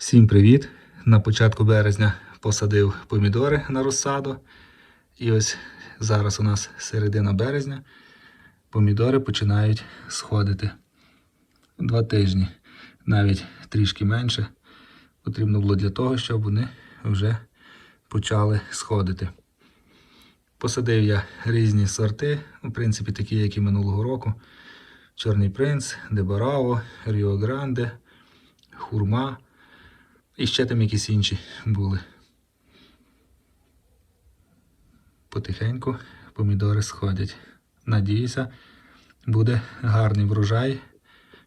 Всім привіт! На початку березня посадив помідори на розсаду. І ось зараз у нас середина березня. Помідори починають сходити. Два тижні, навіть трішки менше. Потрібно було для того, щоб вони вже почали сходити. Посадив я різні сорти, в принципі, такі, як і минулого року. Чорний принц, Дебарао, Ріо Гранде, Хурма. І ще там якісь інші були. Потихеньку помідори сходять. Надіюся, буде гарний врожай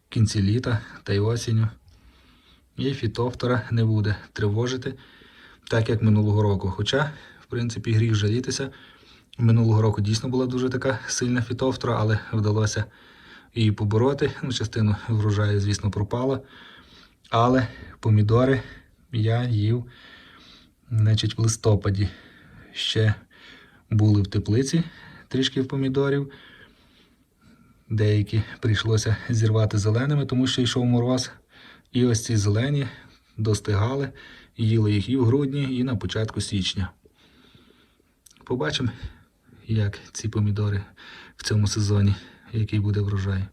в кінці літа та й осінню. І фітофтора не буде тривожити, так як минулого року. Хоча, в принципі, гріх жалітися. Минулого року дійсно була дуже така сильна фітофтора, але вдалося її побороти. Ну, частину врожаю, звісно, пропала. Але помідори я їв, значить, в листопаді ще були в теплиці трішки помідорів. Деякі прийшлося зірвати зеленими, тому що йшов мороз. І ось ці зелені достигали, їли їх і в грудні, і на початку січня. Побачимо, як ці помідори в цьому сезоні, який буде врожай.